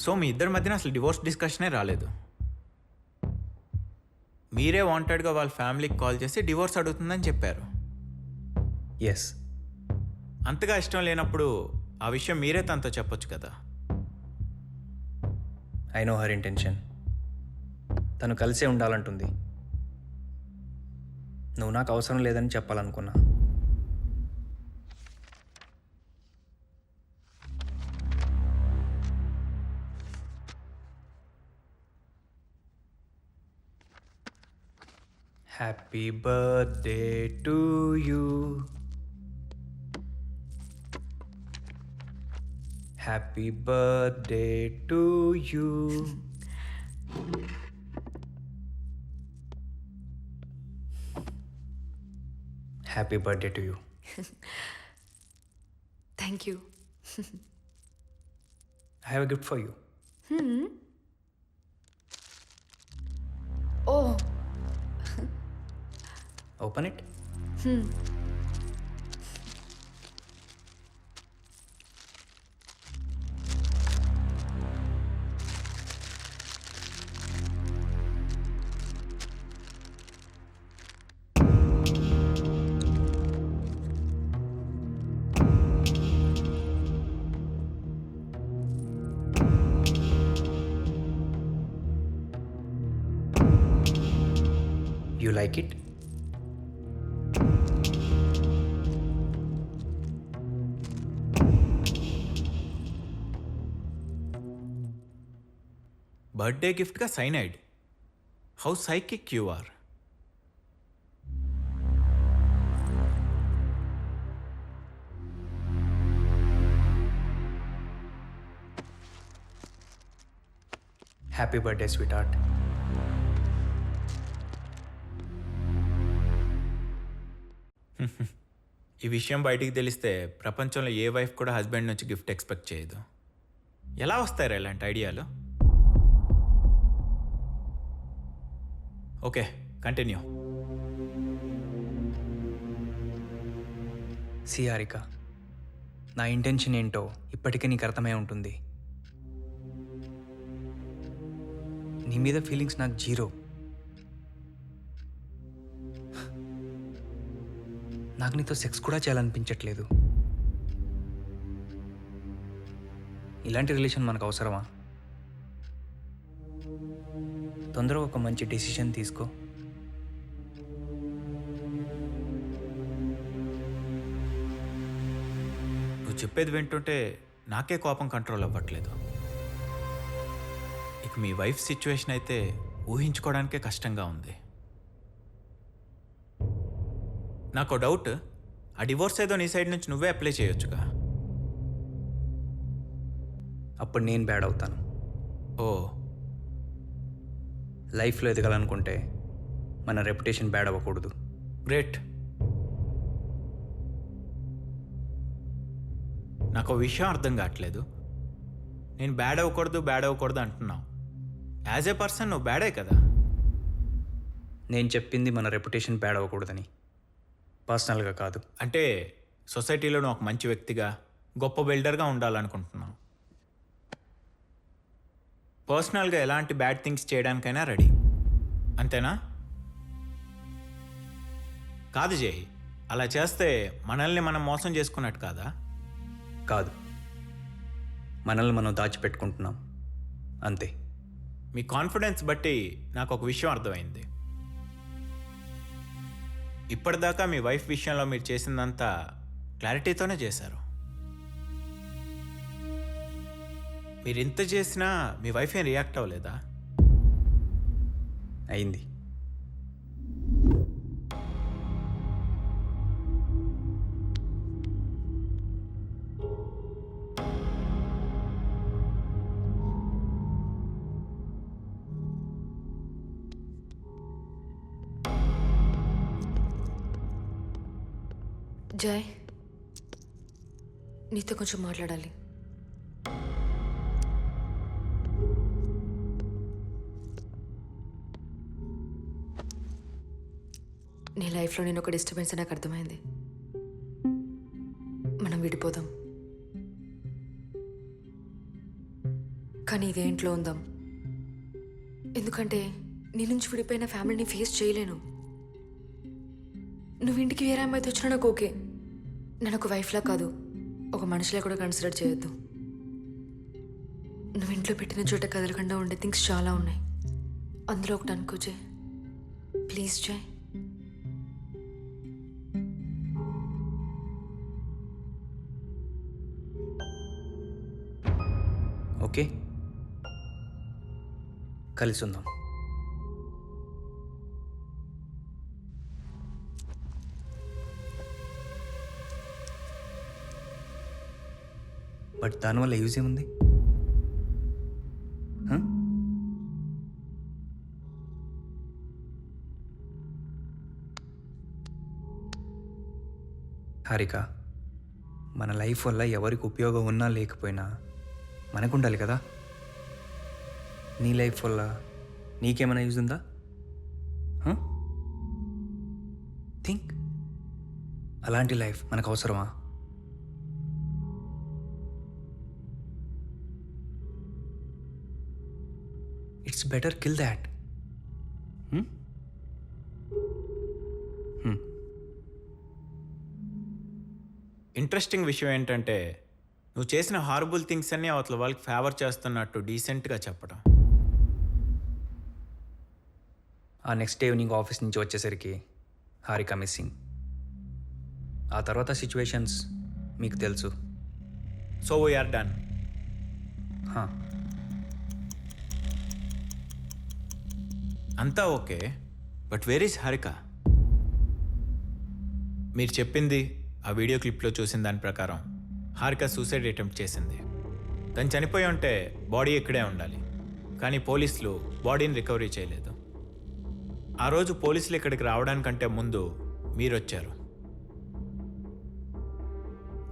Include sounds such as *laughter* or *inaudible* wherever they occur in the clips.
So మీ ఇద్దరి మధ్యన అసలు డివోర్స్ డిస్కషనే రాలేదు. మీరే వాంటెడ్గా వాళ్ళ ఫ్యామిలీకి కాల్ చేసి డివోర్స్ అడుగుతుందని చెప్పారు. ఎస్ అంతగా ఇష్టం లేనప్పుడు ఆ విషయం మీరే తనతో చెప్పొచ్చు కదా. ఐ నో హర్ ఇంటెన్షన్ తను కలిసే ఉండాలంటుంది. నువ్వు నాకు అవసరం లేదని చెప్పాలనుకున్నా. Happy birthday to you. Happy birthday to you. Happy birthday to you. *laughs* Thank you. I have a gift for you. Hmm. Open it. Hmm. You like it? Birthday గిఫ్ట్గా cyanide how psychic you are. Happy birthday sweetheart ఈ విషయం బయటికి తెలిస్తే ప్రపంచంలో ఏ wife కూడా husband నుంచి gift expect చేయదు. ఎలా వస్తారా ఇలాంటి ఐడియాలు? Okay continue. సియారిక నా ఇంటెన్షన్ ఏంటో ఇప్పటికే నీకు అర్థమై ఉంటుంది. నీ మీద ఫీలింగ్స్ నాకు జీరో. నాకు నీతో సెక్స్ కూడా చేయాలనిపించట్లేదు. ఇలాంటి రిలేషన్ మనకు అవసరమా? తొందరగా ఒక మంచి డెసిషన్ తీసుకో. నువ్వు చెప్పేది వింటుంటే నాకే కోపం కంట్రోల్ అవ్వట్లేదు. ఇక మీ వైఫ్ సిచ్యువేషన్ అయితే ఊహించుకోవడానికే కష్టంగా ఉంది. నాకు డౌట్ ఆ డివోర్స్ ఏదో నీ సైడ్ నుంచి నువ్వే అప్లై చేయొచ్చుగా? అప్పుడు నేను బ్యాడ్ అవుతాను. ఓ. లైఫ్లో ఎదగాలనుకుంటే మన రెప్యుటేషన్ బ్యాడ్ అవ్వకూడదు. గ్రేట్. నాకు విషయం అర్థం కావట్లేదు. నేను బ్యాడ్ అవ్వకూడదు బ్యాడ్ అవ్వకూడదు అంటున్నావు. యాజ్ ఏ పర్సన్ నువ్వు బ్యాడే కదా? నేను చెప్పింది మన రెప్యుటేషన్ బ్యాడ్ అవ్వకూడదని. పర్సనల్గా కాదు. అంటే సొసైటీలో నువ్వు ఒక మంచి వ్యక్తిగా గొప్ప బిల్డర్గా ఉండాలనుకుంటున్నావు. పర్సనల్గా ఎలాంటి బ్యాడ్ థింగ్స్ చేయడానికైనా రెడీ. అంతేనా? కాదు జై అలా చేస్తే మనల్ని మనం మోసం చేసుకున్నట్టు కాదా? కాదు. మనల్ని మనం దాచిపెట్టుకుంటున్నాం. అంతే. మీ కాన్ఫిడెన్స్ బట్టి నాకు ఒక విషయం అర్థమైంది. ఇప్పటిదాకా మీ వైఫ్ విషయంలో మీరు చేసిందంతా క్లారిటీతోనే చేశారు. మీరు ఇంత చేసినా మీ వైఫ్ ఏం రియాక్ట్ అవ్వలేదా? అయింది. జయ్ నీతో కొంచెం మాట్లాడాలి. నీ లైఫ్లో నేను ఒక డిస్టర్బెన్స్ నాకు అర్థమైంది. మనం విడిపోదాం. కానీ ఇదే ఇంట్లో ఉందాం. ఎందుకంటే నీ నుంచి విడిపోయిన ఫ్యామిలీని ఫేస్ చేయలేను. నువ్వు ఇంటికి వేరే అమ్మాయితో వచ్చినా నాకు ఓకే. నేను ఒక వైఫ్లా కాదు. ఒక మనిషిలా కూడా కన్సిడర్ చేయొద్దు. నువ్వు ఇంట్లో పెట్టిన చోట కదలకుండా ఉండే థింగ్స్ చాలా ఉన్నాయి. అందులో ఒకటి అనుకో ప్లీజ్ జయ్ కలిసి ఉందాం బట్ దానివల్ల యూజ్ ఏముంది హారిక మన లైఫ్ వల్ల ఎవరికి ఉపయోగం ఉన్నా లేకపోయినా మనకుండాలి కదా? నీ లైఫ్ వల్ల నీకేమైనా యూజ్ ఉందా? థింక్ అలాంటి లైఫ్ మనకు అవసరమా? It's better kill that interesting విషయం ఏంటంటే నువ్వు చేసిన హార్బుల్ థింగ్స్ అన్నీ అవతల వాళ్ళకి ఫేవర్ చేస్తున్నట్టు డీసెంట్గా చెప్పడం ఆ నెక్స్ట్ డే ఈవినింగ్ ఆఫీస్ నుంచి వచ్చేసరికి హారిక మిస్సింగ్ ఆ తర్వాత సిచ్యువేషన్స్ మీకు తెలుసు. సో వీఆర్ డన్ అంతా okay but where is Harika? మీరు చెప్పింది ఆ వీడియో క్లిప్లో చూసిన దాని ప్రకారం హారిక సూసైడ్ అటెంప్ట్ చేసింది. తను చనిపోయి ఉంటే బాడీ ఇక్కడే ఉండాలి కానీ పోలీసులు బాడీని రికవరీ చేయలేదు. ఆ రోజు పోలీసులు ఇక్కడికి రావడానికంటే ముందు మీరు వచ్చారు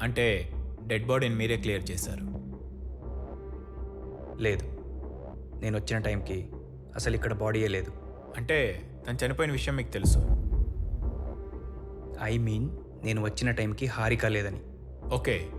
అంటే డెడ్ బాడీని మీరే క్లియర్ చేశారు. లేదు. నేను వచ్చిన టైంకి అసలు ఇక్కడ బాడీయే లేదు. అంటే తను చనిపోయిన విషయం మీకు తెలుసు. ఐ మీన్ నేను వచ్చిన టైంకి హారిక లేదని. ఓకే.